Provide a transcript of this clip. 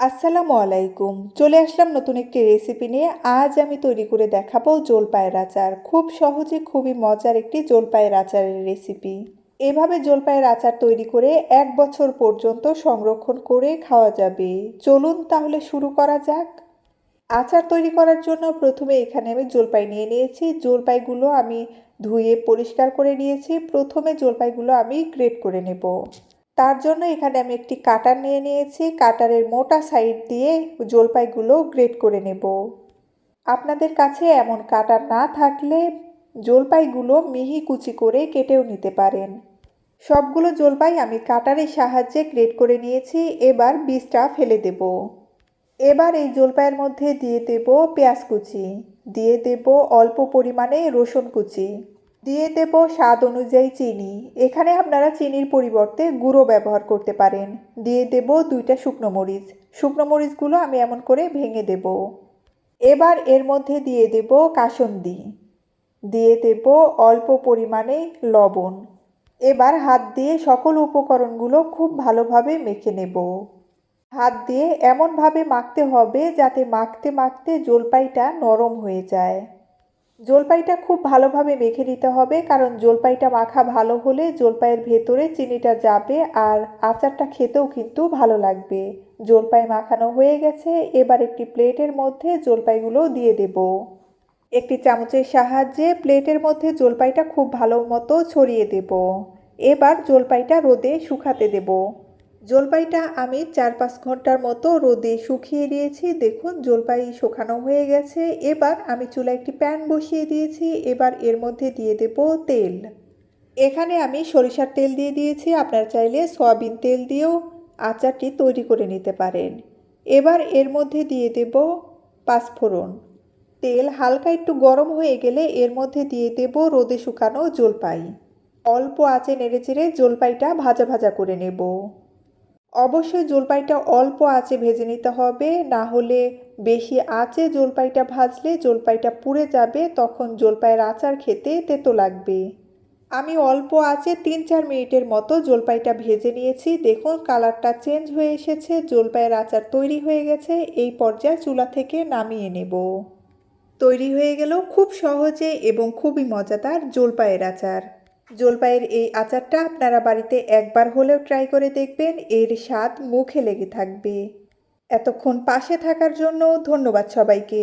আসসালামু আলাইকুম। চলে আসলাম নতুন একটি রেসিপি নিয়ে। আজ আমি তৈরি করে দেখাবো জলপাইয়ের আচার। খুব সহজে খুবই মজার একটি জলপাইয়ের আচারের রেসিপি এভাবে জলপাইয়ের আচার তৈরি করে এক বছর পর্যন্ত সংরক্ষণ করে খাওয়া যাবে। চলুন তাহলে শুরু করা যাক। আচার তৈরি করার জন্য প্রথমে এখানে আমি জলপাই নিয়ে নিয়েছি। জলপাইগুলো আমি ধুয়ে পরিষ্কার করে নিয়েছি। প্রথমে জলপাইগুলো আমি গ্রেট করে নেব। তার জন্য এখানে আমি একটি কাটার নিয়ে নিয়েছি। কাটারের মোটা সাইড দিয়ে জলপাইগুলো গ্রেট করে নেব। আপনাদের কাছে এমন কাটার না থাকলে জলপাইগুলো মিহি কুচি করে কেটেও নিতে পারেন। সবগুলো জলপাই আমি কাটারের সাহায্যে গ্রেট করে নিয়েছি। এবার বীজটা ফেলে দেব। এবার এই জলপাইয়ের মধ্যে দিয়ে দেব পেঁয়াজ কুচি। দিয়ে দেব অল্প পরিমাণে রসুন কুচি। দিয়ে দেব স্বাদ অনুযায়ী চিনি। এখানে আপনারা চিনির পরিবর্তে গুঁড়ো ব্যবহার করতে পারেন। দিয়ে দেব দুইটা শুকনো মরিচ। শুকনো মরিচগুলো আমি এমন করে ভেঙে দেব। এবার এর মধ্যে দিয়ে দেব কাসন্দি। দিয়ে দেব অল্প পরিমাণে লবণ। এবার হাত দিয়ে সকল উপকরণগুলো খুব ভালোভাবে মেখে নেব। হাত দিয়ে এমনভাবে মাখতে হবে যাতে মাখতে মাখতে জলপাইটা নরম হয়ে যায়। জলপাইটা খুব ভালোভাবে মেখে নিতে হবে, কারণ জলপাইটা মাখা ভালো হলে জলপাইয়ের ভেতরে চিনিটা যাবে আর আচারটা খেতেও কিন্তু ভালো লাগবে। জলপাই মাখানো হয়ে গেছে, এবার একটি প্লেটের মধ্যে জলপাইগুলো দিয়ে দেব। একটি চামচের সাহায্যে প্লেটের মধ্যে জলপাইটা খুব ভালো মতো ছড়িয়ে দেব। এবার জলপাইটা রোদে শুকাতে দেব। জলপাইটা আমি চার পাঁচ ঘণ্টার মতো রোদে শুকিয়ে দিয়েছি। দেখুন, জলপাই শুকানো হয়ে গেছে। এবার আমি চুলা একটি প্যান বসিয়ে দিয়েছি। এবার এর মধ্যে দিয়ে দেব তেল। এখানে আমি সরিষার তেল দিয়ে দিয়েছি। আপনার চাইলে সয়াবিন তেল দিয়েও আচারটি তৈরি করে নিতে পারেন। এবার এর মধ্যে দিয়ে দেব পাঁচফোড়ন। তেল হালকা একটু গরম হয়ে গেলে এর মধ্যে দিয়ে দেব রোদে শুকানো জলপাই। অল্প আঁচে নেড়েচেড়ে জলপাইটা ভাজা ভাজা করে নেব। অবশ্যই জলপাইটা অল্প আঁচে ভেজে নিতে হবে না হলে বেশি আঁচে জলপাইটা ভাজলে জলপাইটা পুড়ে যাবে, তখন জলপাইয়ের আচার খেতে তেতো লাগবে। আমি অল্প আঁচে তিন চার মিনিটের মতো জলপাইটা ভেজে নিয়েছি। দেখুন, কালারটা চেঞ্জ হয়ে এসেছে, জলপাইয়ের আচার তৈরি হয়ে গেছে। এই পর্যায়ে চুলা থেকে নামিয়ে নেব। তৈরি হয়ে গেল খুব সহজে এবং খুবই মজাদার জলপাইয়ের আচার। জলপাইয়ের এই আচারটা আপনারা বাড়িতে একবার হলেও ট্রাই করে দেখবেন, এর স্বাদ মুখে লেগে থাকবে। এতক্ষণ পাশে থাকার জন্য ধন্যবাদ সবাইকে।